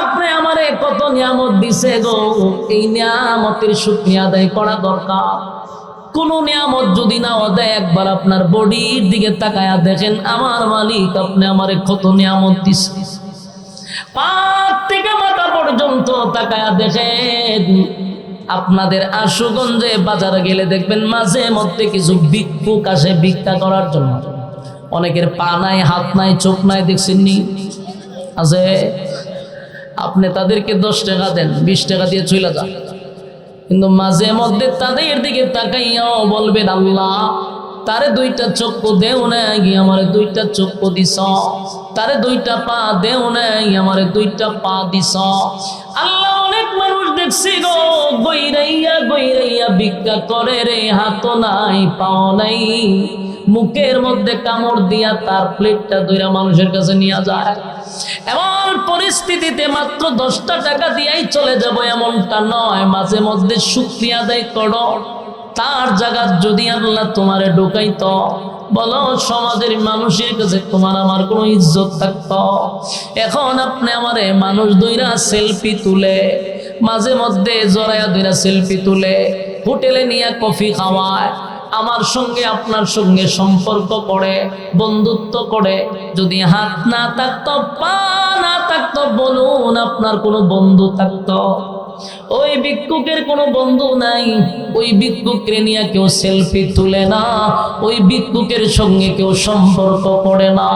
আপনি আমারে কত নিয়ামত দিছে গো? এই নিয়ামতের শুকরিয়া আদায় করা দরকার। কোন নিয়ামত যদি না দেয়, একবার আপনার বডির দিকে তাকায়া দেখেন, আমার মালিক আপনি আমারে কত নিয়ামত দিছে। আপনাদের আশুগঞ্জে বাজারে গেলে দেখবেন মাঝে মধ্যে কিছু ভিক্ষুক আসে ভিক্ষা করার জন্য। অনেকের পা নাই, হাত নাই, চোখ নাই দেখছেন নি আছে আপনি তাদেরকে দশ টাকা দেন, বিশ টাকা দিয়ে চলে যান। কিন্তু মাঝে মধ্যে তাদের দিকে তাকাইয়াও বলবেন, আল্লাহ, তারে দুইটা চক্ষু দেও নাই, আমারে দুইটা চক্ষু দিস তারে দুইটা পা দেও নাই, আমারে দুইটা পা দিস আল্লাহ অনেক মানুষ দেখছি গো গইরাইয়া গইরাইয়া ভিক্ষা করে রে হাত নাই, পাও নাই। মুখের মধ্যে কামড় দিয়া তার প্লেটটা দুইরা মানুষের কাছে নিয়ে যায়। এমন পরিস্থিতিতে মাত্র দশটা টাকা দিয়াই চলে যাব এমনটা নয়। মাঝে মধ্যে শুক্রিয়া দেয় করো। তার জায়গা যদি আল্লাহ তোমারে ঢুকাইত, বলো সমাজের মানুষের কাছে তোমার আমার কোনো ইজ্জত থাকত। এখন আপনি আমারে মানুষ দইরা সেলফি তুলে, মাঝে মধ্যে জড়াইয়া দইরা সেলফি তুলে, হোটেলে নিয়ে কফি খাওয়ায় আমার সঙ্গে আপনার সঙ্গে সম্পর্ক করে, বন্ধুত্ব করে। যদি হাত না থাকতো, পা না থাকতো, বলুন আপনার কোনো বন্ধু থাকতো। ওই ভিক্ষুকের কোনো বন্ধু নাই। ওই ভিক্ষুকের নিয়ে কেউ সেলফি তুলে না। ওই ভিক্ষুকের সঙ্গে কেউ সম্পর্ক করে না।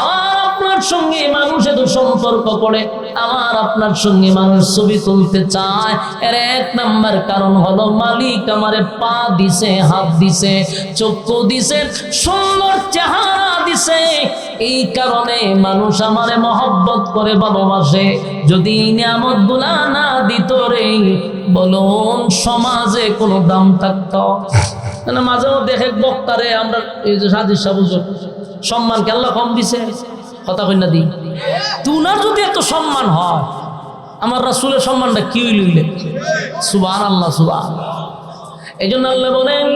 আমার আপনার সঙ্গে মানুষ এত সম্পর্ক করে। আমার আপনার সঙ্গে মানুষ ছবি তুলতে চায়। এর এক নাম্বার কারণ হলো মালিক আমারে পা দিছে, হাত দিছে, চক্ষু দিছে, সুন্দর চেহারা দিছে। এই কারণে মানুষ আমারে মহব্বত করে, ভালোবাসে। যদি নিয়ামতগুলা না দিত বলুন, সমাজে কোনো দাম থাকতো? মানে মাঝে মধ্যে দেখে বক্তারে আমরা এই যে কেল্লা কম দিছে? কথা কন্যা দি তুনার যদি এত সম্মান হয়, আমার রাসুলের সম্মানটা কি আল্লাহ এই জন্য আল্লাহ বলেন,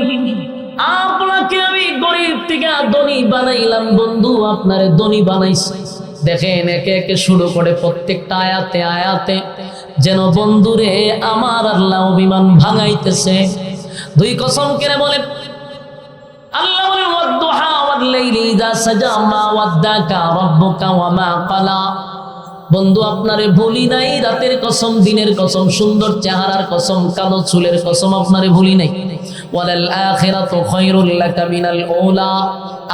আপনাকে আমি গরিব থেকে ধনী বানাইলাম, বন্ধু, আপনারে ধনী বানাইছি। দেখেন, একে একে শুরু করে প্রত্যেকটা আয়াতে আয়াতে যেন বন্ধুরে আমার আল্লাহ অভিমান ভাঙাইতেছে। দুই কসম কেড়ে বলে, আল্লাহ বলে, ওয়াদ্দুহা ওয়াল্লাইলি মা ওয়াদ্দাকা বন্ধু, আপনারে ভুলি নাই, রাতের কসম, দিনের কসম, সুন্দর চেহারার কসম, কালো চুলের কসম আপনারে ভুলি নাই। ওয়ালাল আখিরাতু খায়রুল লাকা মিনাল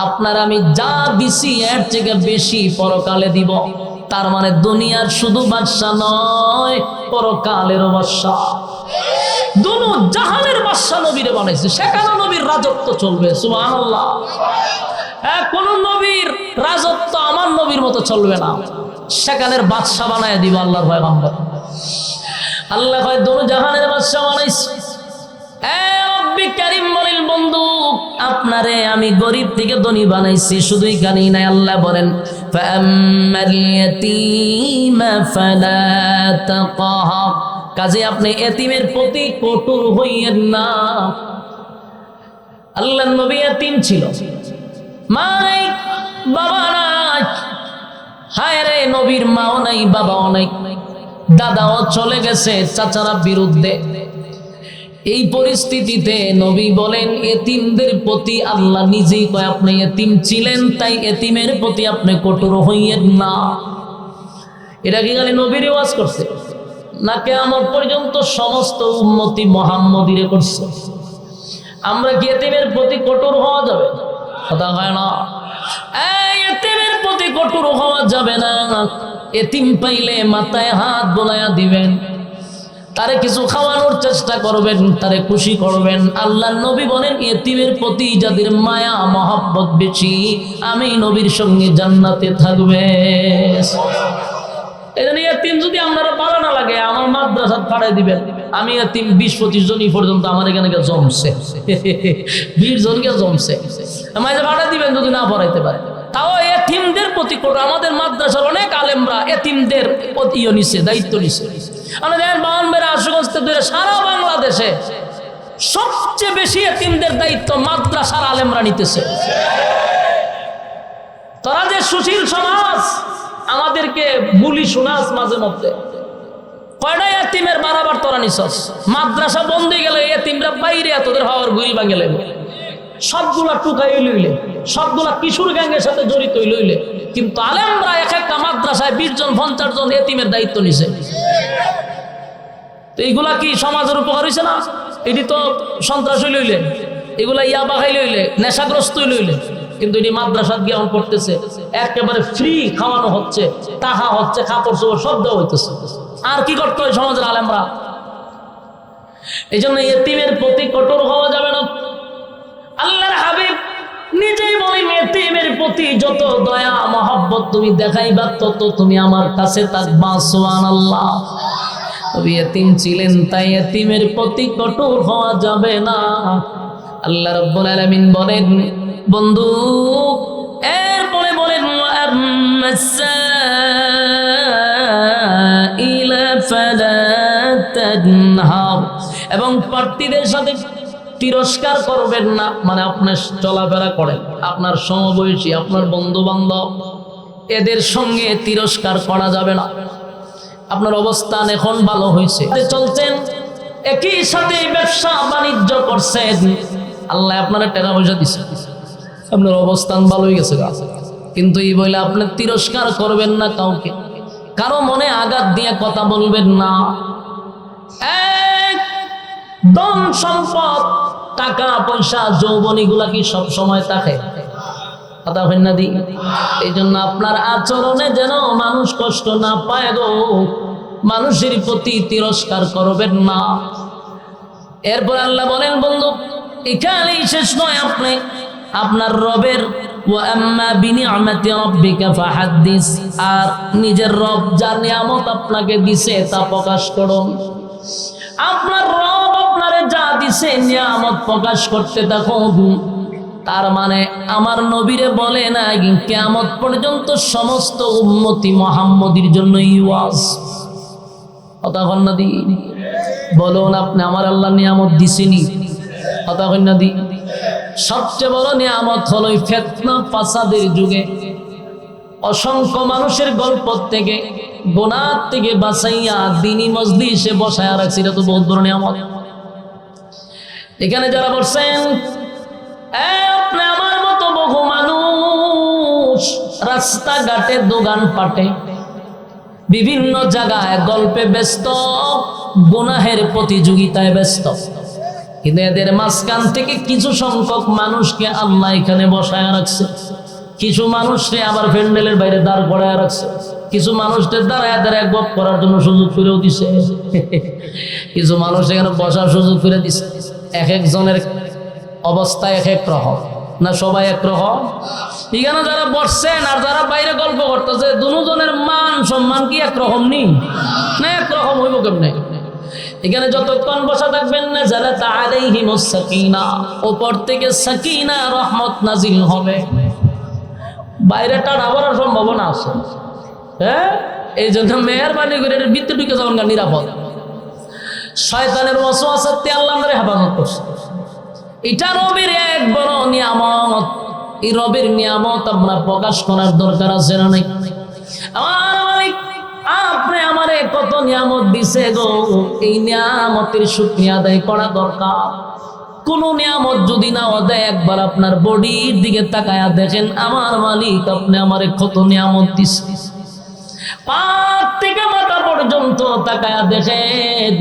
আপনার আমি যা দিছি, এর থেকে বেশি পরকালে দিব। তার মানে দুনিয়ার শুধু বাদশা নয় পরকালেরও বাদশা দুনো জাহানের বাদশা নবীরে বানাইছে। সেখানে নবীর রাজত্ব চলবে হ্যাঁ কোন নবীর রাজত্ব আমার নবীর মতো চলবে না। সেখানের বাদশা বানায় দিব আল্লাহর ভয় বাম্বার আল্লাহ হয় দোনো জাহানের বাদশা বানাইছে। বন্ধু, আপনারে আমি গরিব থেকে ধনী বানাইছি, শুধুই এখানেই নাই, আল্লাহ বলেন ফাআম্মাল ইয়াতীমা ফালা তাকহার কাজে আপনি এতিমের প্রতি কঠোর হইয়েন না। আল্লাহ নবী এতিম ছিল। মা বাবা নাই। হায় রে নবীর মাও নাই, বাবাও নাই। দাদাও চলে গেছে চাচারা বিরুদ্ধে। এই পরিস্থিতিতে নবী বলেন, এতিমদের প্রতি আল্লাহ নিজেই কয়, আপনি এতিম ছিলেন, তাই এতিমের প্রতি আপনি কঠোর হইয়েন না। এটা কি খালি নবীর ওয়াজ করছে? না কেমন পর্যন্ত সমস্ত উন্নতি মোহাম্মদিরে করছে? আমরা কি এতিমের প্রতি কঠোর হওয়া যাবে? কথা হয় না। এতিমের প্রতি কঠোর হওয়া যাবে না। এতিম পাইলে মাথায় হাত বোলায়া দিবেন। তারে কিছু খাওয়ানোর চেষ্টা করবেন, তারে খুশি করবেন। আল্লাহ নবী বলেন, এতিমের প্রতি যাদের মায়া, মহাব্বত বেশি, আমি নবীর সঙ্গে জান্নাতে থাকবে। এই জন্য এতিম যদি আপনারা ভালো না লাগে, আমার মাদ্রাসা পাঠাই দিবেন। আমি এতিম বিশ পঁচিশ জনই পর্যন্ত আমার এখানে জমছে। বিশ জনকে জমছে। আমায় পাঠাই দিবেন যদি না পড়াইতে পারে। তাও এতিমদের প্রতি কঠোর। আমাদের মাদ্রাসার অনেক আলেমরা এতিমদের ইয়ে নিছে, দায়িত্ব নিছে। আমরা দেখেন বাউনবের আশুগঞ্জ থেকে সারা বাংলাদেশে সবচেয়ে বেশি এতিমদের দায়িত্ব মাদ্রাসার আলেমরা নিতেছে। তোরা যে সুশীল সমাজ, আমাদেরকে বুলি শোনাস মাঝে মধ্যে। কয়টা এতিমের বারাবার তোরা নিছস মাদ্রাসা বন্ধ গেলে এতিমরা বাইরে তোদের হওয়ার গুইল ভাঙে সবগুলা টুকাই লইলে, সবগুলা কিশোর গ্যাংয়ের সাথে জড়িত লইলে, কিন্তু আলেমরা এক একটা মাদ্রাসায় বিশ জন, পঞ্চাশ জন এতিমের দায়িত্ব নিছে। তো এইগুলা কি সমাজের উপকার হয়েছে না? এটি তো সন্ত্রাস লইলে, এগুলা ইয়া বাগাই লইলে, নেশাগ্রস্ত লইলে, কিন্তু এটি মাদ্রাসা জ্ঞান করতেছে, একেবারে ফ্রি খাওয়ানো হচ্ছে টাকা হচ্ছে কাপড় চোপড় সব দেওয়া হইতেছে। আর কি করতে হয় সমাজের আলেমরা? এই জন্য এতিমের প্রতি কঠোর হওয়া যাবে না। আল্লাহর হাবিব নিজেই বলেন, এতিমের প্রতি যত দয়া, মহব্বত তুমি দেখাইবা, তত তুমি আমার কাছে থাকবা, সুবহানাল্লাহ। তবে এতিম ছিলেন, তাই এতিমের প্রতি কঠোর হওয়া যাবে না। আল্লাহ রাব্বুল আলামিন বলেন, বন্ধু, এরপরে বলেন এবং প্রার্থীদের সাথে তিরস্কার করবেন না মানে আপনি চলাফেরা করেন। আপনার সমবয়সী, আপনার বন্ধু বান্ধব এদের সঙ্গে তিরস্কার করা যাবে না। আপনার অবস্থান এখন ভালো হয়েছে। চলছেন, একই সাথে ব্যবসা বাণিজ্য করছেন। আল্লাহ আপনারা টাকা পয়সা দিচ্ছে আপনার অবস্থান ভালো হয়ে গেছে কিন্তু এই বলে আপনি তিরস্কার করবেন না কাউকে। কারও মনে আঘাত দিয়ে কথা বলবেন না। এক ধন সম্পদ, টাকা, পয়সা, যৌবন, এগুলা কি সব সময় থাকে? আপনার আচরণে যেন মানুষ কষ্ট না পায় গো। মানুষের প্রতি তিরস্কার করবেন না। এরপর আল্লাহ বলেন, বন্ধু, এখানেই শেষ নয় আপনি। আপনার রবের আর নিজের রব যা নিয়ামত আপনাকে দিছে তা প্রকাশ করুন। আপনার রব যা নিয়ামত প্রকাশ করতে থাকুন তার মানে আমার নবীরে বলে না কেয়ামত পর্যন্ত সমস্ত উম্মতি মোহাম্মদীর জন্য ইওয়াজ কথা দি। বলুন আপনি, আমার আল্লাহ নিয়ামত দিছেনি। কথা দি। সবচেয়ে বড় নিয়ামত হলো ফেতনা ফাসাদের যুগে। অসংখ্য মানুষের গল্প থেকে গোনার থেকে বাঁচাইয়া দিনী মজলিসে বসায় রাখছি এটা তো বহুত বড় নিয়ামত। এখানে যারা বলছেন আমার মতো বহু মানুষ, রাস্তাঘাটে দোকান পাটে, বিভিন্ন জায়গায় গল্পে ব্যস্ত, গুনাহের প্রতিযোগিতায় ব্যস্ত। কিন্তু এদের মাঝখান থেকে কিছু সংখ্যক মানুষকে আল্লাহ এখানে বসায় রাখছে। কিছু মানুষকে আবার প্যান্ডেলের বাইরে দাঁড় করায় রাখছে। কিছু মানুষদের দ্বারা দাঁড়ায় দাঁড়ায় গপ করার জন্য সুযোগ করেও দিছে। কিছু মানুষ এখানে বসার সুযোগ করে দিছে। এক একজনের অবস্থা এক এক রকম। না সবাই এক রকম? এখানে যারা বসছেন আর যারা বাইরে গল্প করতেছে, দুজনের মান সম্মান কি এক রকম না? এক রকম হইব কেমনে? এখানে যতক্ষণ বসা থাকবেন না যারা তাআলাইহিম সাকিনা। উপর থেকে সাকিনা রহমত নাজিল হবে। বাইরে টানা পড়ার সম্ভাবনা আছে। হ্যাঁ? এই জন্য মেহরবানি করে ভিতরে ঢুকে না নিরাপদ। শয়তানের ওয়াসওয়াসাতে আল্লাহ আমাদের হেফাজত করছে। এটা রবের এক বড় নিয়ামত। এই রবের নিয়ামত আপনার প্রকাশ করার দরকার আছে না নাই? আমার মালিক, আপনি আমারে কত নিয়ামত দিছে গো। এই নিয়ামতের শুকরিয়া আদায় করা দরকার। কোন নিয়ামত যদি না দেয়, একবার আপনার বডির দিকে তাকায়া দেখেন, আমার মালিক, আপনি আমারে কত নিয়ামত দিছে। পাত থেকে মাথা পর্যন্ত তাকায়া দেখেন।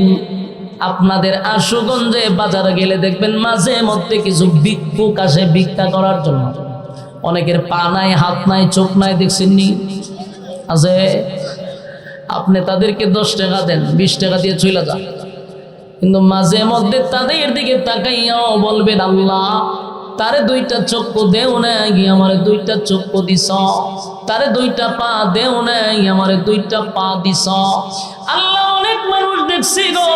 আপনাদের আশুগঞ্জে বাজারে গেলে দেখবেন মাঝে মধ্যে কিছু ভিক্ষুক আসে ভিক্ষা করার জন্য। অনেকের পা নাই, হাত নাই, চোখ নাই দেখছেন নি আছে? আপনি তাদেরকে দশ টাকা দেন, বিশ টাকা দিয়ে চলে যান। কিন্তু মাঝে মধ্যে তাদের দিকে তাকাইয়াও বলবেন, আল্লাহ তারে দুইটা চক্ষু দেও নাই, আমারে দুইটা চক্ষু দিস তারে দুইটা পা দেও নাই, আমারে দুইটা পা দিস আল্লাহ অনেক মানুষ দেখছি গো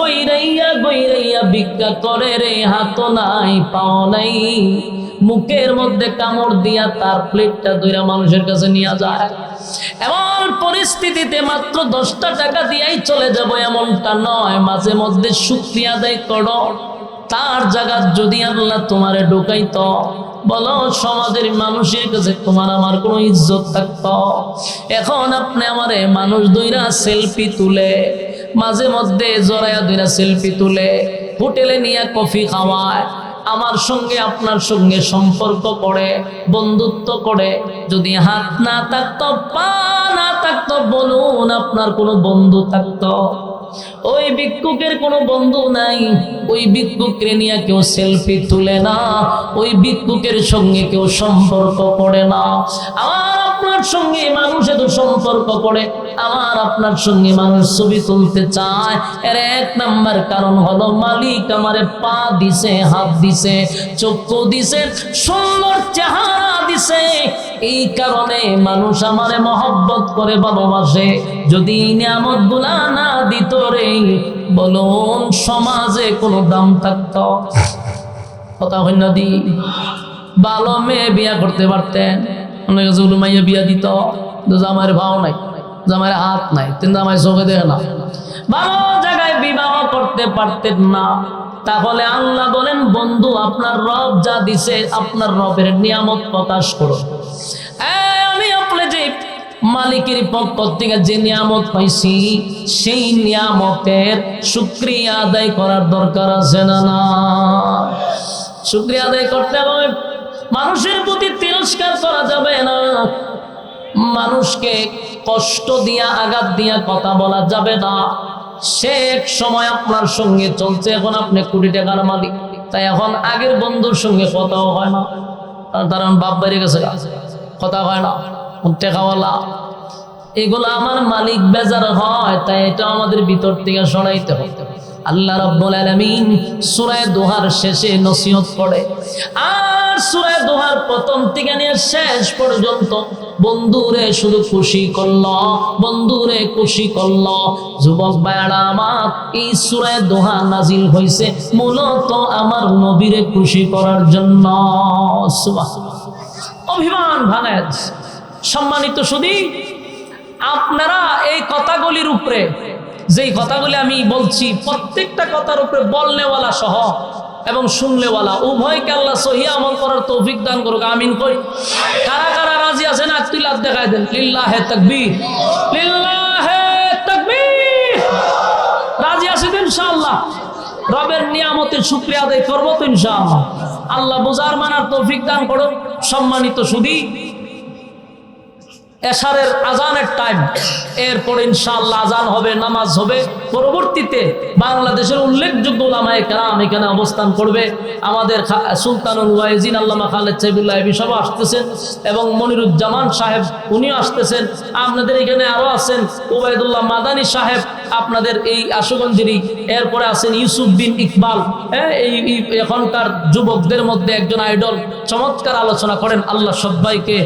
গইরাইয়া গইরাইয়া ভিক্ষা করে রে হাত নাই, পাও নাই। মুখের মধ্যে কামড় দিয়া তার প্লেটটা দুইরা মানুষের কাছে নিয়ে যায়। এমন পরিস্থিতিতে মাত্র দশটা টাকা দিয়াই চলে যাব, এমনটা নয়। মাঝে মধ্যে শুক্রিয়া দেয় করো। তার জায়গা যদি আল্লাহ তোমারে ঢুকাইত, বলো সমাজের মানুষের কাছে তোমার আমার কোনো ইজ্জত থাকতো। এখন আপনি আমারে মানুষ দুইরা সেলফি তুলে, মাঝে মধ্যে জড়াইয়া দুইরা সেলফি তুলে, হোটেলে নিয়ে কফি খাওয়ায়, আমার সঙ্গে আপনার সঙ্গে সম্পর্ক করে, বন্ধুত্ব করে, যদি হাত না থাকতো, পা না থাকতো, বলুন আপনার কোনো বন্ধু থাকতো। ওই ভিক্ষুকের কোনো বন্ধু নাই। ওই ভিক্ষুকের নিয়ে কেউ সেলফি তুলে না। ওই ভিক্ষুকের সঙ্গে কেউ সম্পর্ক করে না। আমার আপনার সঙ্গে মানুষ এত সম্পর্ক করে, আমার আপনার সঙ্গে মানুষ ছবি তুলতে চায়। এর এক নাম্বার কারণ হলো মালিক আমারে পা দিছে, হাত দিছে, চক্ষু দিছে, সুন্দর চেহারা দিছে। এই কারণে মানুষ আমারে মহব্বত করে, ভালোবাসে। যদি নিয়ামতগুলা না দিত রে, বলুন, সমাজে কোনো দাম থাকতো? কথা হইন দি। ভালো মেয়ে বিয়া করতে পারতেন? বিয়া দিত জামাইয়ের ভাও নাই জামাইয়ের হাত নাই জামাই চোখে দেখে না। ভালো জায়গায় বিবাহ করতে পারতেন না। তাহলে আল্লাহ বলেন, বন্ধু, আপনার রব যা দিছে, আপনার রবের নিয়ামত প্রকাশ করো আমি আপনি যে মালিকের পক্ষ থেকে যে নিয়ামত পাইছি, সেই নিয়ামতের শুক্রিয়া আদায় করার দরকার আছে না না শুক্রিয়া আদায় করতে হবে। মানুষের প্রতি তিরস্কার করা যাবে না। মানুষকে কষ্ট দিয়া, আঘাত দিয়া কথা বলা যাবে না। সে এক সময় আপনার সঙ্গে চলছে। এখন আপনি কোটি টাকার মালিক। তাই এখন আগের বন্ধুর সঙ্গে কথাও হয় না। কারণ বাপ বেড়ে গেছে কথা হয় না। টেকাওয়ালা। এগুলো আমার মালিক বেজার হয়। তাই এটা আমাদের ভিতর থেকে সরাইতে হবে। আল্লাহ রাব্বুল আলামিন সূরা দোহার শেষে নসিহত করে, আর সূরা দোহার প্রথম থেকে নিয়ে শেষ পর্যন্ত, বন্ধুরে শুধু খুশি করল, বন্ধুরে খুশি করল। যুবক ভাইয়ারা, আমার এই সূরা দোহা নাজিল হইছে মূলত আমার নবীরে খুশি করার জন্য। অভিমান ভানেজ, সম্মানিত শুধু আপনারা এই কথাগুলির উপরে যেই কথাগুলি আমি বলছি, প্রত্যেকটা কথার উপরে বলনেওয়ালা সহ এবং শুনলেওয়ালা উভয়কে আল্লাহ সহি আমল করার তৌফিক দান করুক, আমিন কই কারা কারা রাজি আছেন? আত্মিলাত দেখায় দেন। লিল্লাহে তাকবীর। লিল্লাহে তাকবীর। রাজি আছেন ইনশাআল্লাহ? রবের নিয়ামতের শুক্রিয়া আদায় করব তো ইনশাআল্লাহ। আল্লাহ বুজার মানার তৌফিক দান করো সম্মানিত সুদী এশারের আজানের টাইম এরপর ইনশাআল্লাহ আজান হবে, নামাজ হবে। পরবর্তীতে বাংলাদেশের উল্লেখযোগ্য ওলামায়ে কেরাম এখানে অবস্থান করবে। আমাদের সুলতানুল ওয়াইজিন আল্লামা খালেদ সাহেবুল্লাহ সব আসতেছেন এবং মনিরুজ্জামান সাহেব উনিও আসতেছেন। আপনাদের এখানে আরও আছেন ওবায়দুল্লাহ মাদানী সাহেব, আপনাদের এই আশুগঞ্জেরই এরপরে আছেন ইউসুফ বিন ইকবাল। হ্যাঁ এই এখনকার যুবকদের মধ্যে একজন আইডল। চমৎকার আলোচনা করেন আল্লাহ সবাইকে